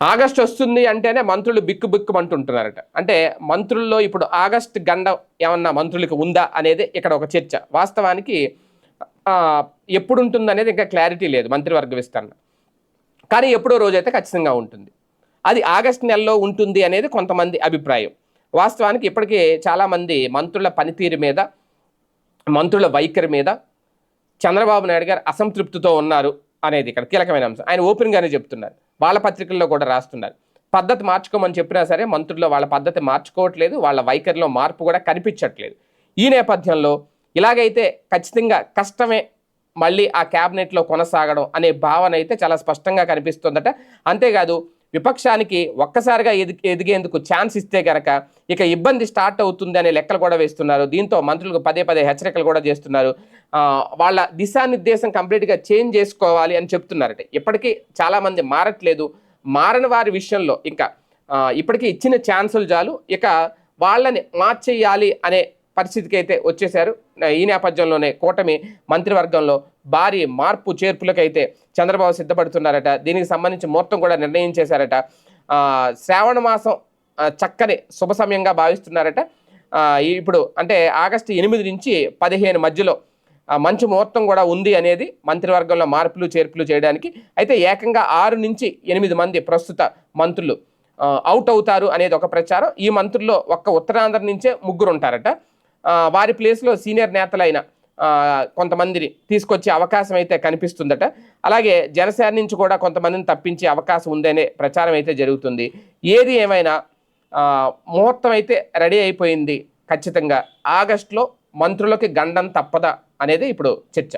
August వస్తుంది అంటేనే మంత్రులు బిక్కు బిక్కుమంటుంటున్నారట అంటే మంత్రుల్లో ఇప్పుడు ఆగస్ట్ గండ ఏమన్నా మంత్రులకు ఉందా అనేది ఇక్కడ ఒక చర్చ. వాస్తవానికి ఎప్పుడు ఉంటుంది అనేది ఇంకా క్లారిటీ లేదు మంత్రివర్గ విస్తరణ. కానీ ఎప్పుడో రోజైతే ఖచ్చితంగా ఉంటుంది. అది ఆగస్ట్ నెలలో ఉంటుంది అనేది కొంతమంది అభిప్రాయం. వాస్తవానికి ఇప్పటికే చాలామంది మంత్రుల పనితీరు మీద మంత్రుల వైఖరి మీద చంద్రబాబు నాయుడు గారు అసంతృప్తితో ఉన్నారు అనేది ఇక్కడ కీలకమైన అంశం. ఆయన ఓపెన్గానే చెప్తున్నారు. వాళ్ళ పత్రికల్లో కూడా రాస్తున్నారు. పద్ధతి మార్చుకోమని చెప్పినా సరే మంత్రుల్లో వాళ్ళ పద్ధతి మార్చుకోవట్లేదు. వాళ్ళ వైఖరిలో మార్పు కూడా కనిపించట్లేదు. ఈ నేపథ్యంలో ఇలాగైతే ఖచ్చితంగా కష్టమే మళ్ళీ ఆ క్యాబినెట్లో కొనసాగడం అనే భావన అయితే చాలా స్పష్టంగా కనిపిస్తుందట. అంతేకాదు విపక్షానికి ఒక్కసారిగా ఎది ఎదిగేందుకు ఛాన్స్ ఇస్తే గనక ఇక ఇబ్బంది స్టార్ట్ అవుతుంది అనే లెక్కలు కూడా వేస్తున్నారు. దీంతో మంత్రులకు పదే పదే హెచ్చరికలు కూడా చేస్తున్నారు. వాళ్ళ దిశానిర్దేశం కంప్లీట్గా చేంజ్ చేసుకోవాలి అని చెప్తున్నారట. ఇప్పటికీ చాలామంది మారట్లేదు. మారని వారి విషయంలో ఇంకా ఇప్పటికీ ఇచ్చిన ఛాన్సులు చాలు. ఇక వాళ్ళని మార్చేయాలి అనే పరిస్థితికి అయితే వచ్చేశారు ఈ నేపథ్యంలోనే కూటమి మంత్రివర్గంలో భారీ మార్పు చేర్పులకైతే చంద్రబాబు సిద్ధపడుతున్నారట. దీనికి సంబంధించి మొత్తం కూడా నిర్ణయం చేశారట. శ్రావణ మాసం చక్కని శుభ సమయంగా భావిస్తున్నారట. ఇప్పుడు అంటే ఆగస్టు ఎనిమిది నుంచి పదిహేను మధ్యలో మంచి ముహూర్తం కూడా ఉంది అనేది మంత్రివర్గంలో మార్పులు చేర్పులు చేయడానికి. అయితే ఏకంగా ఆరు నుంచి ఎనిమిది మంది ప్రస్తుత మంత్రులు అవుట్ అవుతారు అనేది ఒక ప్రచారం. ఈ మంత్రుల్లో ఒక్క ఉత్తరాంధ్ర నుంచే ముగ్గురు ఉంటారట వారి ప్లేస్లో సీనియర్ నేతలైన కొంతమందిని తీసుకొచ్చే అవకాశం అయితే కనిపిస్తుందట. అలాగే జనసేన నుంచి కూడా కొంతమందిని తప్పించే అవకాశం ఉందనే ప్రచారం అయితే జరుగుతుంది. ఏది ఏమైనా ముహూర్తం అయితే రెడీ అయిపోయింది ఖచ్చితంగా. ఆగస్టులో మంత్రులకి గండం తప్పదా అనేది ఇప్పుడు చర్చ.